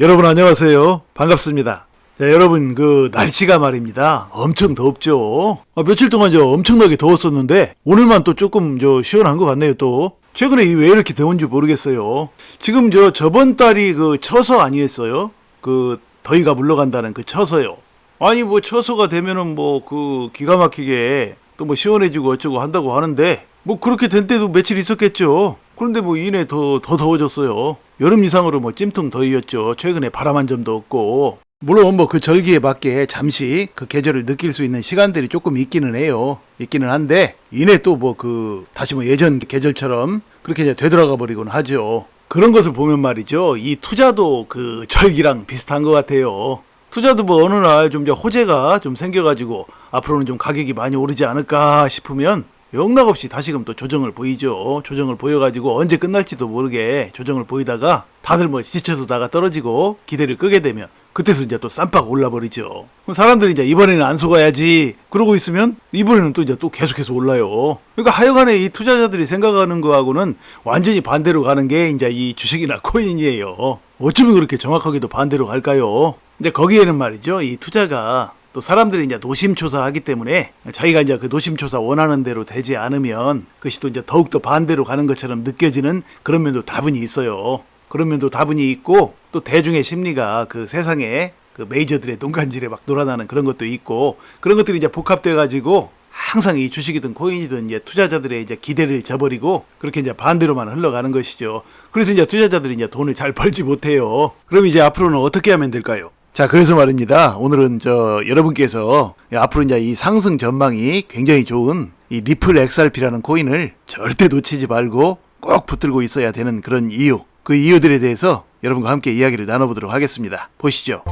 여러분 안녕하세요. 반갑습니다. 자, 여러분 그 날씨가 말입니다. 엄청 덥죠. 아, 며칠 동안 저 엄청나게 더웠었는데 오늘만 또 조금 저 시원한 것 같네요. 또 최근에 이왜 이렇게 더운지 모르겠어요. 지금 저 저번 달이 그 처서 아니었어요? 그 더위가 물러간다는 그 처서요. 아니 뭐 처서가 되면은 뭐 그 기가 막히게 또 뭐 시원해지고 어쩌고 한다고 하는데 뭐 그렇게 된 때도 며칠 있었겠죠. 그런데 뭐 이내 더, 더 더워졌어요. 여름 이상으로 뭐 찜통 더위였죠. 최근에 바람 한 점도 없고. 물론 뭐 그 절기에 맞게 잠시 그 계절을 느낄 수 있는 시간들이 조금 있기는 해요. 있기는 한데 이내 또 뭐 그 다시 뭐 예전 계절처럼 그렇게 이제 되돌아가 버리곤 하죠. 그런 것을 보면 말이죠. 이 투자도 그 절기랑 비슷한 것 같아요. 투자도 뭐 어느 날 좀 이제 호재가 좀 생겨가지고 앞으로는 좀 가격이 많이 오르지 않을까 싶으면 영락없이 다시금 또 조정을 보이죠. 조정을 보여가지고 언제 끝날지도 모르게 조정을 보이다가 다들 뭐 지쳐서다가 떨어지고 기대를 끄게 되면 그때서 이제 또 쌈박 올라버리죠. 그럼 사람들이 이제 이번에는 안 속아야지 그러고 있으면 이번에는 또 이제 또 계속해서 올라요. 그러니까 하여간에 이 투자자들이 생각하는 거하고는 완전히 반대로 가는 게 이제 이 주식이나 코인이에요. 어쩌면 그렇게 정확하게도 반대로 갈까요? 근데 거기에는 말이죠. 이 투자가 또 사람들이 이제 노심초사하기 때문에 자기가 이제 그 노심초사 원하는 대로 되지 않으면 그것이 또 이제 더욱더 반대로 가는 것처럼 느껴지는 그런 면도 다분히 있어요. 그런 면도 다분히 있고 또 대중의 심리가 그 세상에 그 메이저들의 농간질에 막 놀아나는 그런 것도 있고 그런 것들이 이제 복합돼 가지고 항상 이 주식이든 코인이든 이제 투자자들의 이제 기대를 저버리고 그렇게 이제 반대로만 흘러가는 것이죠. 그래서 이제 투자자들이 이제 돈을 잘 벌지 못해요. 그럼 이제 앞으로는 어떻게 하면 될까요? 자, 그래서 말입니다. 오늘은 저 여러분께서 앞으로 이제 이 상승 전망이 굉장히 좋은 이 리플 XRP라는 코인을 절대 놓치지 말고 꼭 붙들고 있어야 되는 그런 이유, 그 이유들에 대해서 여러분과 함께 이야기를 나눠보도록 하겠습니다. 보시죠.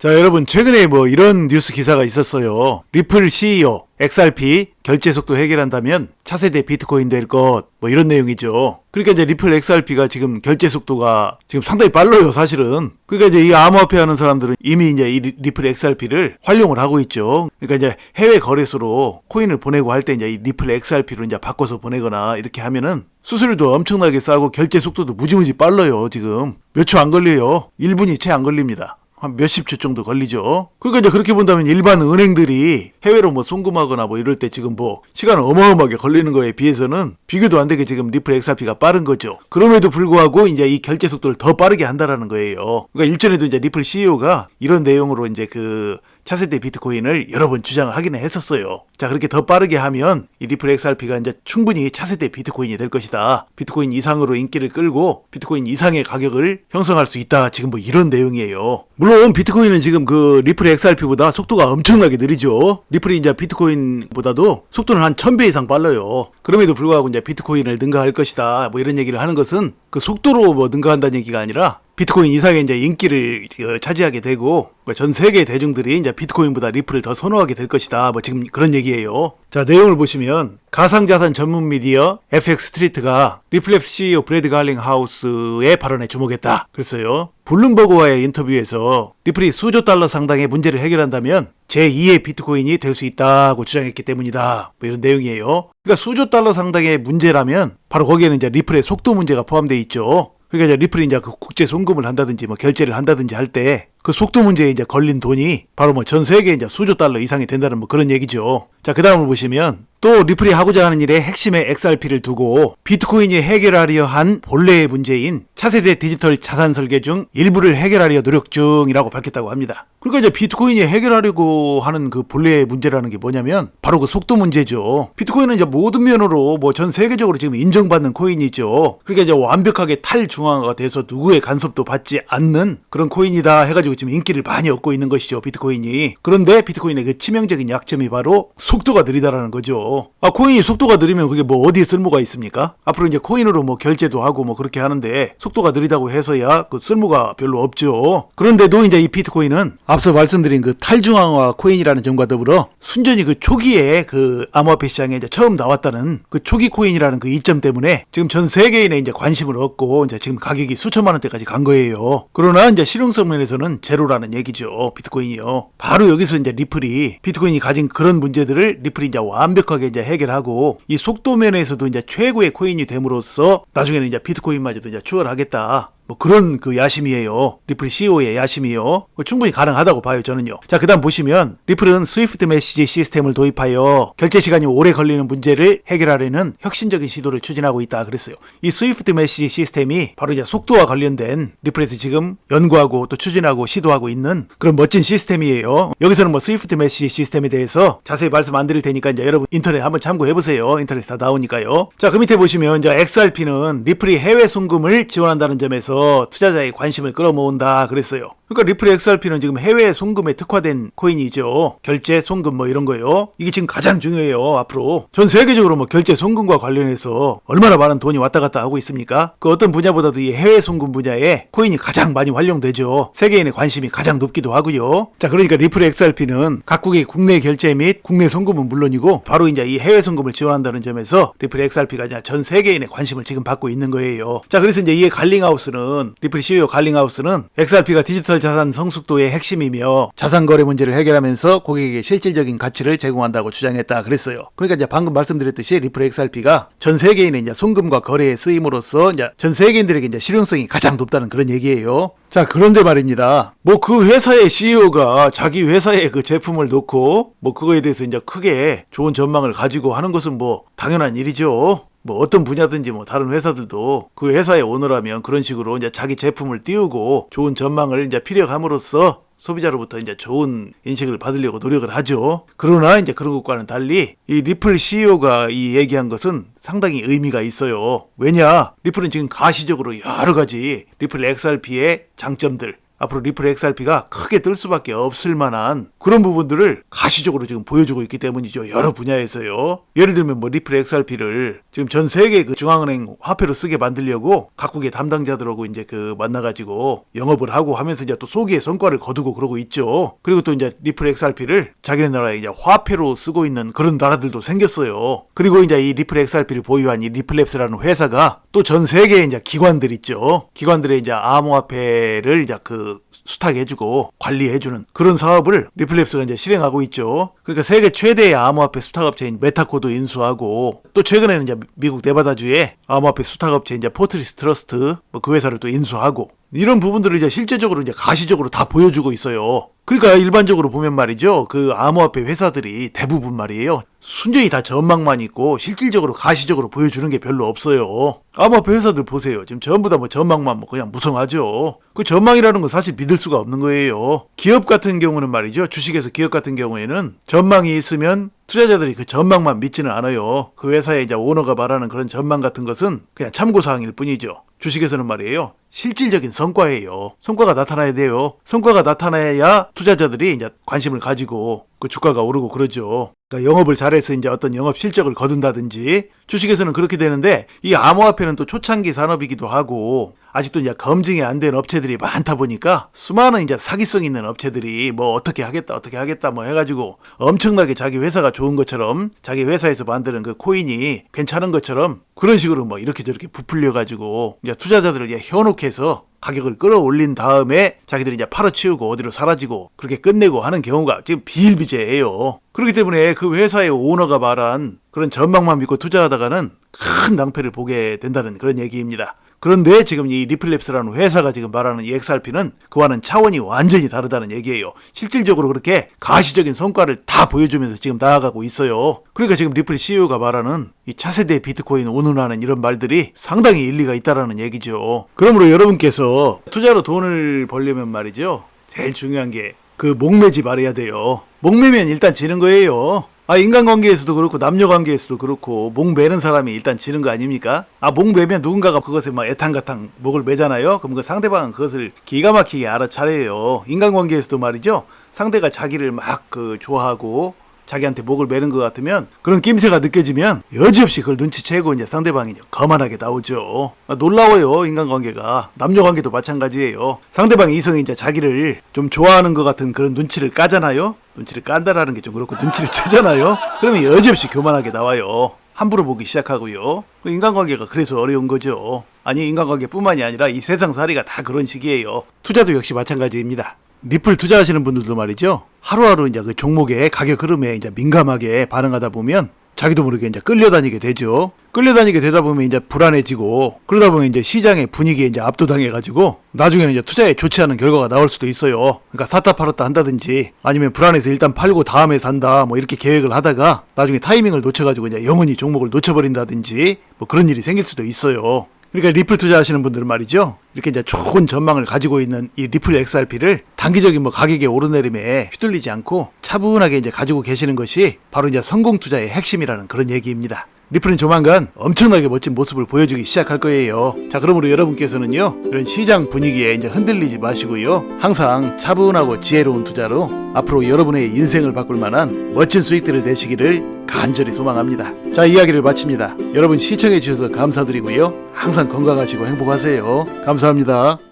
자, 여러분, 최근에 뭐 이런 뉴스 기사가 있었어요. 리플 CEO, XRP 결제 속도 해결한다면 차세대 비트코인 될 것, 뭐 이런 내용이죠. 그러니까 이제 리플 XRP가 지금 결제 속도가 지금 상당히 빨라요, 사실은. 그러니까 이제 이 암호화폐 하는 사람들은 이미 이제 이 리- 리플 XRP를 활용을 하고 있죠. 그러니까 이제 해외 거래소로 코인을 보내고 할 때 이제 이 리플 XRP로 이제 바꿔서 보내거나 이렇게 하면은 수수료도 엄청나게 싸고 결제 속도도 무지무지 빨라요, 지금. 몇 초 안 걸려요. 1분이 채 안 걸립니다. 한 몇십 초 정도 걸리죠. 그러니까 이제 그렇게 본다면 일반 은행들이 해외로 뭐 송금하거나 뭐 이럴 때 지금 뭐 시간 어마어마하게 걸리는 거에 비해서는 비교도 안 되게 지금 리플 XRP가 빠른 거죠. 그럼에도 불구하고 이제 이 결제 속도를 더 빠르게 한다라는 거예요. 그러니까 일전에도 이제 리플 CEO가 이런 내용으로 이제 그 차세대 비트코인을 여러 번 주장을 하기는 했었어요. 자, 그렇게 더 빠르게 하면 이 리플 XRP가 이제 충분히 차세대 비트코인이 될 것이다. 비트코인 이상으로 인기를 끌고 비트코인 이상의 가격을 형성할 수 있다. 지금 뭐 이런 내용이에요. 물론 비트코인은 지금 그 리플 XRP보다 속도가 엄청나게 느리죠. 리플이 이제 비트코인보다도 속도는 한 1000배 이상 빨라요. 그럼에도 불구하고 이제 비트코인을 능가할 것이다. 뭐 이런 얘기를 하는 것은 그 속도로 뭐 능가한다는 얘기가 아니라 비트코인 이상의 이제 인기를 어, 차지하게 되고 뭐전 세계 대중들이 이제 비트코인보다 리플을 더 선호하게 될 것이다. 뭐 지금 그런 얘기예요. 자 내용을 보시면 가상자산 전문 미디어 FX 스트리트가 리플랩스 CEO 브래드 갈링 하우스의 발언에 주목했다. 그랬어요. 블룸버그와의 인터뷰에서 리플이 수조 달러 상당의 문제를 해결한다면 제2의 비트코인이 될 수 있다고 주장했기 때문이다. 뭐 이런 내용이에요. 그러니까 수조 달러 상당의 문제라면 바로 거기에는 이제 리플의 속도 문제가 포함되어 있죠. 그러니까 이제 리플이 이제 그 국제 송금을 한다든지 뭐 결제를 한다든지 할 때 그 속도 문제에 이제 걸린 돈이 바로 뭐 전 세계에 이제 수조 달러 이상이 된다는 뭐 그런 얘기죠. 자, 그 다음을 보시면 또 리플이 하고자 하는 일의 핵심의 XRP를 두고 비트코인이 해결하려 한 본래의 문제인 차세대 디지털 자산 설계 중 일부를 해결하려 노력 중이라고 밝혔다고 합니다. 그러니까 이제 비트코인이 해결하려고 하는 그 본래의 문제라는 게 뭐냐면 바로 그 속도 문제죠. 비트코인은 이제 모든 면으로 뭐 전 세계적으로 지금 인정받는 코인이죠. 그러니까 이제 완벽하게 탈중앙화가 돼서 누구의 간섭도 받지 않는 그런 코인이다 해가지고 지금 인기를 많이 얻고 있는 것이죠. 비트코인이. 그런데 비트코인의 그 치명적인 약점이 바로 속도가 느리다라는 거죠. 아, 코인이 속도가 느리면 그게 뭐 어디에 쓸모가 있습니까? 앞으로 이제 코인으로 뭐 결제도 하고 뭐 그렇게 하는데 속도가 느리다고 해서야 그 쓸모가 별로 없죠. 그런데도 이제 이 비트코인은 앞서 말씀드린 그 탈중앙화 코인이라는 점과 더불어 순전히 그 초기에 그 암호화폐 시장에 이제 처음 나왔다는 그 초기 코인이라는 그 이점 때문에 지금 전 세계인의 이제 관심을 얻고 이제 지금 가격이 수천만 원대까지 간 거예요. 그러나 이제 실용성 면에서는 제로라는 얘기죠. 비트코인이요. 바로 여기서 이제 리플이 비트코인이 가진 그런 문제들을 리플이 이제 완벽하게 이제 해결하고 이 속도 면에서도 이제 최고의 코인이 됨으로써 나중에는 이제 비트코인마저도 이제 추월하겠다. 뭐 그런 그 야심이에요. 리플 CEO의 야심이요. 뭐 충분히 가능하다고 봐요, 저는요. 자, 그 다음 보시면 리플은 스위프트 메시지 시스템을 도입하여 결제 시간이 오래 걸리는 문제를 해결하려는 혁신적인 시도를 추진하고 있다 그랬어요. 이 스위프트 메시지 시스템이 바로 이제 속도와 관련된 리플에서 지금 연구하고 또 추진하고 시도하고 있는 그런 멋진 시스템이에요. 여기서는 뭐 스위프트 메시지 시스템에 대해서 자세히 말씀 안 드릴 테니까 이제 여러분 인터넷 한번 참고해 보세요. 인터넷 다 나오니까요. 자, 그 밑에 보시면 이제 XRP는 리플이 해외 송금을 지원한다는 점에서 투자자의 관심을 끌어모은다 그랬어요. 그러니까 리플 XRP는 지금 해외 송금에 특화된 코인이죠. 결제, 송금 뭐 이런 거요. 이게 지금 가장 중요해요. 앞으로 전 세계적으로 뭐 결제, 송금과 관련해서 얼마나 많은 돈이 왔다 갔다 하고 있습니까? 그 어떤 분야보다도 이 해외 송금 분야에 코인이 가장 많이 활용되죠. 세계인의 관심이 가장 높기도 하고요. 자, 그러니까 리플 XRP는 각국의 국내 결제 및 국내 송금은 물론이고 바로 이제 이 해외 송금을 지원한다는 점에서 리플 XRP가 이제 전 세계인의 관심을 지금 받고 있는 거예요. 자, 그래서 이제 이 갈링하우스는 리플 CEO 갈링하우스는 XRP가 디지털 자산 성숙도의 핵심이며 자산 거래 문제를 해결하면서 고객에게 실질적인 가치를 제공한다고 주장했다 그랬어요. 그러니까 이제 방금 말씀드렸듯이 리플 XRP가 전 세계인의 이제 송금과 거래에 쓰임으로써 이제 전 세계인들에게 이제 실용성이 가장 높다는 그런 얘기예요. 자, 그런데 말입니다. 뭐 그 회사의 CEO가 자기 회사에 그 제품을 놓고 뭐 그거에 대해서 이제 크게 좋은 전망을 가지고 하는 것은 뭐 당연한 일이죠. 뭐 어떤 분야든지 뭐 다른 회사들도 그 회사의 오너라면 그런 식으로 이제 자기 제품을 띄우고 좋은 전망을 이제 피력함으로써 소비자로부터 이제 좋은 인식을 받으려고 노력을 하죠. 그러나 이제 그런 것과는 달리 이 리플 CEO가 이 얘기한 것은 상당히 의미가 있어요. 왜냐? 리플은 지금 가시적으로 여러 가지 리플 XRP의 장점들 앞으로 리플 XRP가 크게 뜰 수밖에 없을 만한 그런 부분들을 가시적으로 지금 보여주고 있기 때문이죠. 여러 분야에서요. 예를 들면 뭐 리플 XRP를 지금 전 세계 그 중앙은행 화폐로 쓰게 만들려고 각국의 담당자들하고 이제 그 만나가지고 영업을 하고 하면서 이제 또 소기의 성과를 거두고 그러고 있죠. 그리고 또 이제 리플 XRP를 자기네 나라에 이제 화폐로 쓰고 있는 그런 나라들도 생겼어요. 그리고 이제 이 리플 XRP를 보유한 이 리플랩스라는 회사가 또 전 세계에 이제 기관들 있죠. 기관들의 이제 암호화폐를 이제 그 수탁해주고 관리해주는 그런 사업을 리플랩스가 이제 실행하고 있죠. 그러니까 세계 최대의 암호화폐 수탁업체인 메타코도 인수하고 또 최근에는 이제 미국 네바다주의 암호화폐 수탁업체 이제 포트리스 트러스트 뭐 그 회사를 또 인수하고 이런 부분들을 이제 실제적으로 이제 가시적으로 다 보여주고 있어요. 그러니까 일반적으로 보면 말이죠. 그 암호화폐 회사들이 대부분 말이에요. 순전히 다 전망만 있고 실질적으로 가시적으로 보여주는 게 별로 없어요. 암호화폐 회사들 보세요. 지금 전부 다 뭐 전망만 뭐 그냥 무성하죠. 그 전망이라는 건 사실 믿을 수가 없는 거예요. 기업 같은 경우는 말이죠. 주식에서 기업 같은 경우에는 전망이 있으면 투자자들이 그 전망만 믿지는 않아요. 그 회사의 이제 오너가 말하는 그런 전망 같은 것은 그냥 참고사항일 뿐이죠. 주식에서는 말이에요. 실질적인 성과예요. 성과가 나타나야 돼요. 성과가 나타나야 투자자들이 이제 관심을 가지고 그 주가가 오르고 그러죠. 그러니까 영업을 잘해서 이제 어떤 영업 실적을 거둔다든지 주식에서는 그렇게 되는데 이 암호화폐는 또 초창기 산업이기도 하고 아직도 이제 검증이 안 된 업체들이 많다 보니까 수많은 이제 사기성 있는 업체들이 뭐 어떻게 하겠다 어떻게 하겠다 뭐 해가지고 엄청나게 자기 회사가 좋은 것처럼 자기 회사에서 만드는 그 코인이 괜찮은 것처럼 그런 식으로 뭐 이렇게 저렇게 부풀려 가지고 투자자들을 현혹해서 가격을 끌어올린 다음에 자기들이 이제 팔아치우고 어디로 사라지고 그렇게 끝내고 하는 경우가 지금 비일비재해요. 그렇기 때문에 그 회사의 오너가 말한 그런 전망만 믿고 투자하다가는 큰 낭패를 보게 된다는 그런 얘기입니다. 그런데 지금 이 리플랩스라는 회사가 지금 말하는 이 XRP는 그와는 차원이 완전히 다르다는 얘기예요. 실질적으로 그렇게 가시적인 성과를 다 보여주면서 지금 나아가고 있어요. 그러니까 지금 리플 CEO가 말하는 이 차세대 비트코인 운운하는 이런 말들이 상당히 일리가 있다라는 얘기죠. 그러므로 여러분께서 투자로 돈을 벌려면 말이죠. 제일 중요한 게 그 목매지 말아야 돼요. 목매면 일단 지는 거예요. 아, 인간관계에서도 그렇고, 남녀관계에서도 그렇고, 목 매는 사람이 일단 지는 거 아닙니까? 아, 목 매면 누군가가 그것에 막 애탕가탕 목을 매잖아요? 그럼 그 상대방은 그것을 기가 막히게 알아차려요. 인간관계에서도 말이죠. 상대가 자기를 막 그 좋아하고, 자기한테 목을 매는 것 같으면 그런 낌새가 느껴지면 여지없이 그걸 눈치채고 이제 상대방이 거만하게 나오죠. 아, 놀라워요 인간관계가 남녀 관계도 마찬가지예요. 상대방 이성이 이제 자기를 좀 좋아하는 것 같은 그런 눈치를 까잖아요. 눈치를 깐다라는 게 좀 그렇고 눈치를 채잖아요. 그러면 여지없이 교만하게 나와요. 함부로 보기 시작하고요. 그 인간관계가 그래서 어려운 거죠. 아니 인간관계뿐만이 아니라 이 세상 살이가 다 그런 식이에요. 투자도 역시 마찬가지입니다. 리플 투자하시는 분들도 말이죠. 하루하루 이제 그 종목의 가격 흐름에 이제 민감하게 반응하다 보면 자기도 모르게 이제 끌려다니게 되죠. 끌려다니게 되다 보면 이제 불안해지고 그러다 보면 이제 시장의 분위기에 이제 압도당해가지고 나중에는 이제 투자에 좋지 않은 결과가 나올 수도 있어요. 그러니까 사다 팔았다 한다든지 아니면 불안해서 일단 팔고 다음에 산다 뭐 이렇게 계획을 하다가 나중에 타이밍을 놓쳐가지고 이제 영원히 종목을 놓쳐버린다든지 뭐 그런 일이 생길 수도 있어요. 그러니까 리플 투자하시는 분들은 말이죠. 이렇게 이제 좋은 전망을 가지고 있는 이 리플 XRP를 단기적인 뭐 가격의 오르내림에 휘둘리지 않고 차분하게 이제 가지고 계시는 것이 바로 이제 성공 투자의 핵심이라는 그런 얘기입니다. 리플은 조만간 엄청나게 멋진 모습을 보여주기 시작할 거예요. 자, 그러므로 여러분께서는요, 이런 시장 분위기에 이제 흔들리지 마시고요. 항상 차분하고 지혜로운 투자로 앞으로 여러분의 인생을 바꿀 만한 멋진 수익들을 내시기를 간절히 소망합니다. 자, 이야기를 마칩니다. 여러분 시청해 주셔서 감사드리고요. 항상 건강하시고 행복하세요. 감사합니다.